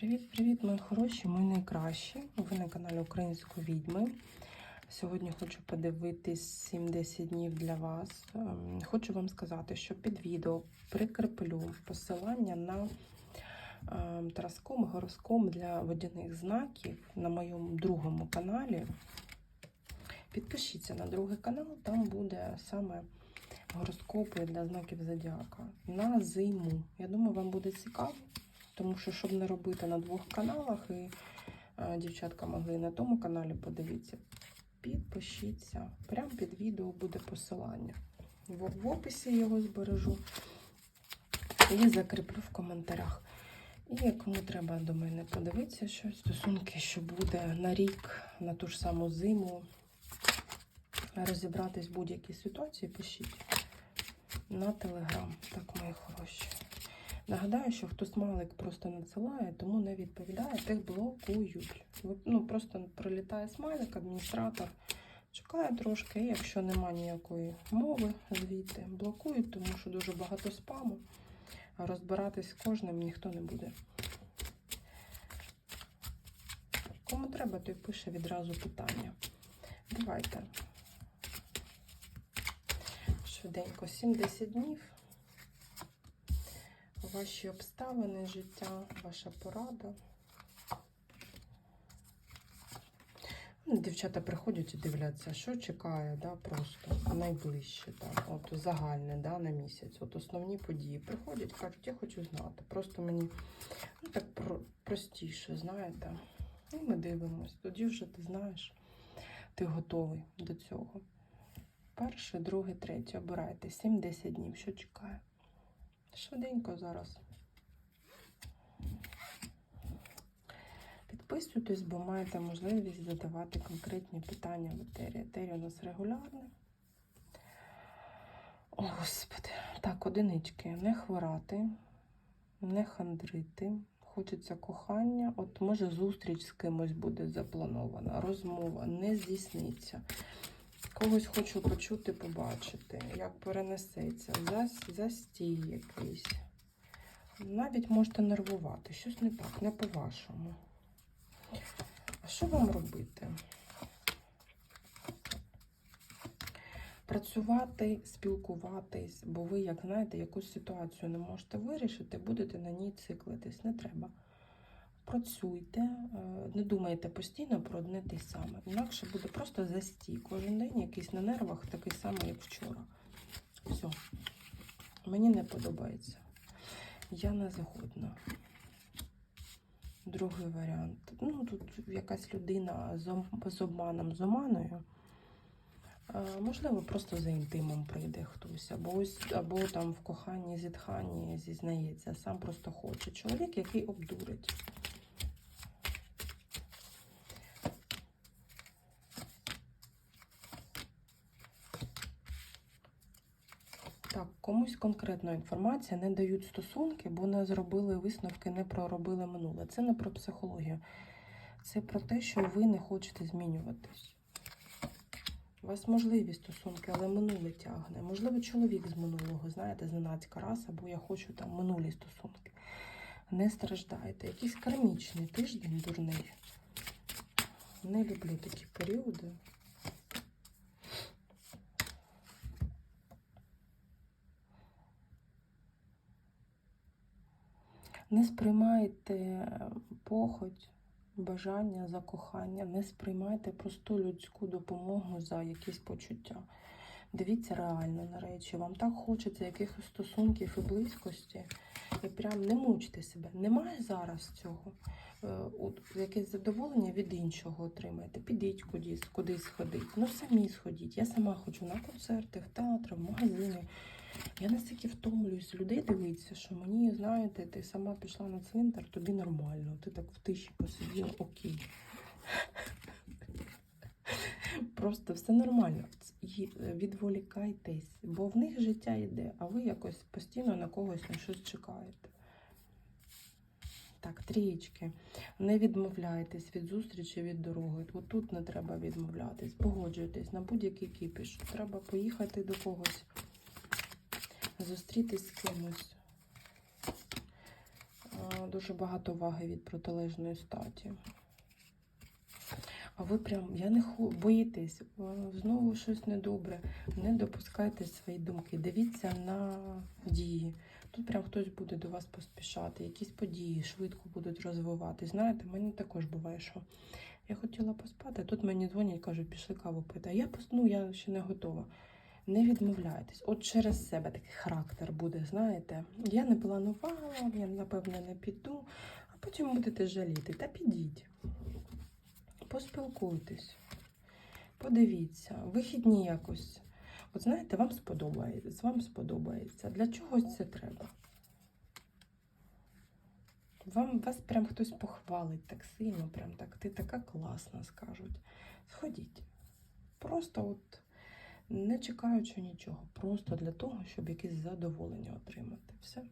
Привіт-привіт, мої хороші, мої найкращі. Ви на каналі Української відьми. Сьогодні хочу подивитись 7-10 днів для вас. Ем, Хочу вам сказати, що під відео прикріплю посилання на ем, тараском гороском для водяних знаків на моєму другому каналі. Підпишіться на другий канал, там буде саме гороскопи для знаків зодіака на зиму. Я думаю, вам буде цікаво. Тому що, щоб не робити на двох каналах, і е, дівчатка могли на тому каналі подивитися, підпишіться. Прямо під відео буде посилання. В, в описі його збережу і закріплю в коментарях. І кому треба до мене подивитися щось, стосунки, що буде на рік, на ту ж саму зиму, розібратись в будь-якій ситуації, пишіть на телеграм. Так, мої хороші. Нагадаю, що хто смайлик просто надсилає, тому не відповідає, тих блокують. Ну, просто прилітає смайлик, адміністратор чекає трошки, і якщо нема ніякої мови звідти, блокують, тому що дуже багато спаму. А розбиратись з кожним ніхто не буде. Кому треба, той пише відразу питання. Давайте. Швиденько 7-10 днів ваші обставини життя, ваша порада. Ну, Дівчата приходять і дивляться, що чекає, да, просто найближче, там, от загальне да, на місяць. От основні події приходять, кажуть, я хочу знати. Просто мені ну, так про простіше, знаєте. І ми дивимось. Тоді вже ти знаєш, ти готовий до цього. Перше, друге, третє. Обирайте 7-10 днів, що чекає. Швиденько зараз. Підписуйтесь, бо маєте можливість задавати конкретні питання в етері. Етері у нас регулярне. О, Господи. Так, одинички. Не хворати, не хандрити. Хочеться кохання. От може зустріч з кимось буде запланована, розмова не здійсниться. Когось хочу почути, побачити, як перенесеться, Зас, застій якийсь. Навіть можете нервувати. Щось не так, не по-вашому. А що вам робити? Працювати, спілкуватись, бо ви, як знаєте, якусь ситуацію не можете вирішити, будете на ній циклитись. Не треба. Працюйте, е, не думайте постійно про одне те саме. Інакше буде просто застій. Кожен день якийсь на нервах такий самий, як вчора. Все. Мені не подобається. Я не згодна. Другий варіант. Ну, тут якась людина з, обманом, з оманою. Е, Можливо, просто за інтимом прийде хтось, або ось, або там в коханні, зітханні зізнається, сам просто хоче. Чоловік, який обдурить. Так, комусь конкретна інформація не дають стосунки, бо не зробили висновки, не проробили минуле. Це не про психологію. Це про те, що ви не хочете змінюватись. У вас можливі стосунки, але минуле тягне. Можливо, чоловік з минулого, знаєте, зненацька раз, або я хочу там минулі стосунки. Не страждайте. Якийсь кармічний тиждень дурний. Не люблю такі періоди. Не сприймайте похоть, бажання за кохання, не сприймайте просту людську допомогу за якісь почуття. Дивіться реально на речі. Вам так хочеться якихось стосунків і близькості. І прям не мучте себе. Немає зараз цього. Е, Якесь задоволення від іншого отримайте. Підіть кудись, кудись сходить. Ну самі сходіть. Я сама ходжу на концерти, в театри, в магазини. Я настільки втомлююсь людей дивитися, що мені, знаєте, ти сама пішла на цвинтар, тобі нормально. Ти так в тиші посиділа, окей. Просто все нормально. Відволікайтесь, бо в них життя йде, а ви якось постійно на когось на щось чекаєте. Так, трієчки. Не відмовляйтесь від зустрічі, від дороги. От тут не треба відмовлятись. Погоджуйтесь на будь-який кіпіш. Треба поїхати до когось, зустрітись з кимось. Дуже багато уваги від протилежної статі. А ви прям, я не ху, боїтесь, знову щось недобре. Не допускайте свої думки. Дивіться на дії. Тут прям хтось буде до вас поспішати, якісь події швидко будуть розвивати. Знаєте, мені також буває, що я хотіла поспати, тут мені дзвонять, кажуть, пішли каву пити. А я посну, я ще не готова. Не відмовляйтесь. От через себе такий характер буде, знаєте. Я не планувала, я напевне не піду, а потім будете жаліти. Та підіть. Поспілкуйтесь, подивіться, вихідні якось. От знаєте, вам сподобається, вам сподобається. Для чогось це треба. Вам вас прям хтось похвалить так сильно, прям так. Ти така класна, скажуть. Сходіть. Просто от не чекаючи нічого, просто для того, щоб якесь задоволення отримати. Все.